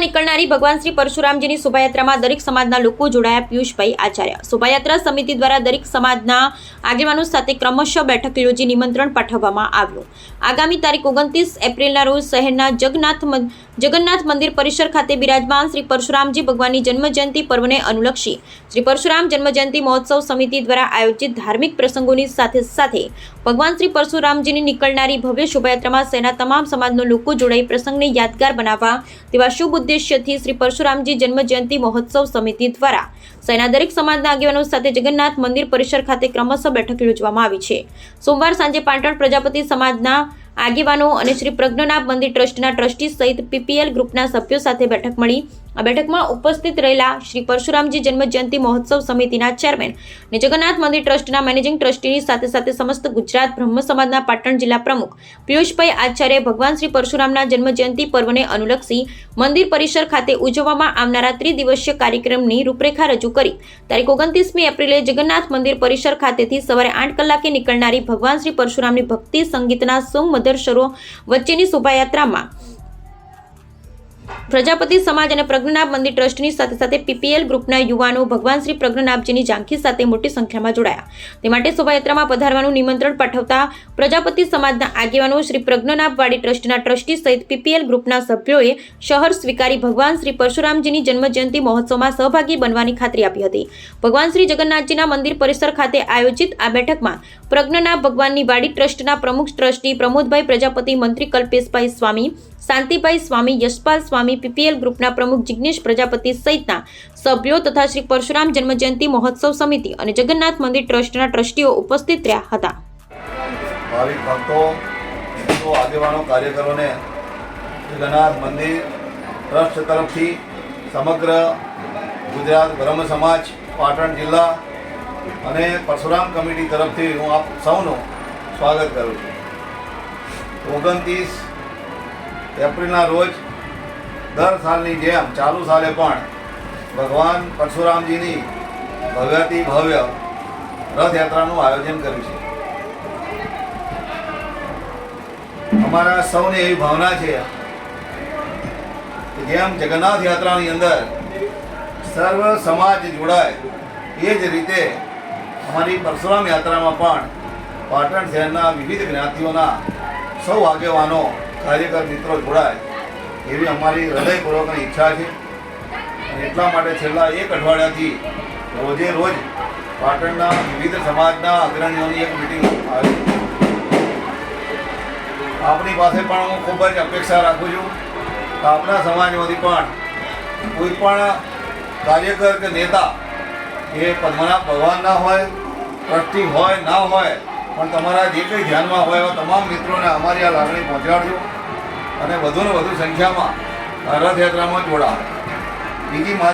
નીકળનારી ભગવાન શ્રી પરશુરામજીની શોભાયાત્રામાં દરેક સમાજના લોકો જોડાયા પિયુષભાઈ આચાર્ય. શોભાયાત્રા સમિતિ દ્વારા દરેક સમાજના આગેવાનો સાથે ક્રમશઃ બેઠક યોજી નિમંત્રણ પાઠવવામાં આવ્યું. આગામી તારીખ ઓગણત્રીસ એપ્રિલના રોજ શહેરના જગન્નાથ જગન્નાથ મંદિર પરિસર ખાતે બિરાજમાન શ્રી પરશુરામજી ભગવાનની જન્મજયંતિ પર્વને અનુલક્ષી શ્રી પરશુરામ જન્મજયંતિ મહોત્સવ સમિતિ દ્વારા આયોજિત ધાર્મિક પ્રસંગોની સાથે સાથે ભગવાન શ્રી પરશુરામજીની નીકળનારી ભવ્ય શોભાયાત્રામાં સેના તમામ સમાજના લોકો જોડાઈ પ્રસંગને યાદગાર બનાવવા તેવા શુભ ઉદ્દેશ્યથી શ્રી પરશુરામજી જન્મજયંતિ મહોત્સવ સમિતિ દ્વારા સેના દરેક સમાજના આગેવાનો સાથે જગન્નાથ મંદિર પરિસર ખાતે ક્રમશઃ બેઠક યોજવામાં આવી છે. સોમવાર સાંજે પાટણ પ્રજાપતિ સમાજના આગેવાનો અને શ્રી પ્રજ્ઞનાથ મંદિર ટ્રસ્ટના ટ્રસ્ટી સહિત પીપીએલ ગ્રુપના સભ્યો સાથે બેઠક મળી આ બેઠકમાં ઉપસ્થિત રહેલા શ્રી પરશુરામજી જન્મજયંતિ મહોત્સવ સમિતિના ચેરમેન અને જગન્નાથ મંદિર ટ્રસ્ટના મેનેજિંગ ટ્રસ્ટીની સાથે સાથે સમસ્ત ગુજરાત બ્રહ્મ સમાજના પાટણ જિલ્લા પ્રમુખ પિયુષભાઈ આચાર્ય ભગવાન શ્રી પરશુરામના જન્મજયંતિ પર્વને અનુલક્ષી મંદિર પરિસર ખાતે ઉજવવામાં આવનારા ત્રિદિવસીય કાર્યક્રમની રૂપરેખા રજૂ કરી. તારીખ ઓગણત્રીસમી એપ્રિલે જગન્નાથ મંદિર પરિસર ખાતેથી સવારે આઠ કલાકે નીકળનારી ભગવાન શ્રી પરશુરામની ભક્તિ સંગીતના સોમમધર સરો વચ્ચેની શોભાયાત્રામાં પ્રજાપતિ સમાજ અને પ્રજ્ઞનાભ મંદિર ટ્રસ્ટની સાથે સાથે પીપીએલ ગ્રુપના યુવાનો ભગવાન શ્રી પ્રજ્ઞનાભજીની ઝાંખી સાથે મોટી સંખ્યામાં જોડાયા. તે માટે શોભાયાત્રામાં પધારવાનું નિમંત્રણ પાઠવતા પ્રજાપતિ સમાજના આગેવાનો શ્રી પ્રજ્ઞનાભવાડી ટ્રસ્ટના ટ્રસ્ટી સહિત પીપીએલ ગ્રુપના સભ્યોએ શહર સ્વીકારી ભગવાન શ્રી પરશુરામજીની જન્મજયંતિ મહોત્સવમાં સહભાગી બનવાની ખાતરી આપી હતી. ભગવાન શ્રી જગન્નાથજીના મંદિર પરિસર ખાતે આયોજિત આ બેઠકમાં પ્રજ્ઞનાભ ભગવાનની વાડી ટ્રસ્ટના પ્રમુખ ટ્રસ્ટી પ્રમોદભાઈ પ્રજાપતિ, મંત્રી કલ્પેશભાઈ સ્વામી, શાંતિભાઈ સ્વામી, યશપાલ સ્વામી પીપીએલ ગ્રુપના પ્રમુખ જિજ્ઞેશ પ્રજાપતિ સહિતના સભ્યો તથા શ્રી પરશુરામ જન્મજયંતિ મહોત્સવ સમિતિ અને જગન્નાથ મંદિર ટ્રસ્ટના ટ્રસ્ટીઓ ઉપસ્થિત રહ્યા હતા. સમગ્ર ગુજરાત બ્રહ્મ સમાજ, પાટણ જિલ્લા અને પરશુરામ કમિટી તરફથી હું આપ સૌનું સ્વાગત કરું છું. ઓગણત્રીસ એપ્રિલના રોજ દર સાલની જેમ, ચાલુ સાલે પણ ભગવાન પરશુરામજીની ભવ્યથી ભવ્ય રથયાત્રાનું આયોજન કર્યું છે. અમારા સૌને એવી ભાવના છે કે જેમ જગન્નાથ યાત્રાની અંદર સર્વ સમાજ જોડાય, એ જ રીતે અમારી પરશુરામ યાત્રામાં પણ પાટણ શહેરના વિવિધ જ્ઞાતિઓના સૌ આગેવાનો, કાર્યકર મિત્રો જોડાય. એવી અમારી હૃદયપૂર્વકની ઈચ્છા છે. એટલા માટે છેલ્લા એક અઠવાડિયાથી રોજે રોજ પાટણના વિવિધ સમાજના અગ્રણીઓની એક મિટિંગ આવી આપની પાસે પણ હું ખૂબ જ અપેક્ષા રાખું છું કે આપણા સમાજમાંથી પણ કોઈ પણ કાર્યકર કે નેતા એ પદ્મનાભ ભગવાનના હોય, ટ્રસ્ટી હોય, ના હોય, પણ તમારા જે કંઈ ધ્યાનમાં હોય એવા તમામ મિત્રોને અમારી આ લાગણી પહોંચાડજો. અને વધુને વધુ સંખ્યામાં રથયાત્રામાં જોડાવ બીજી મા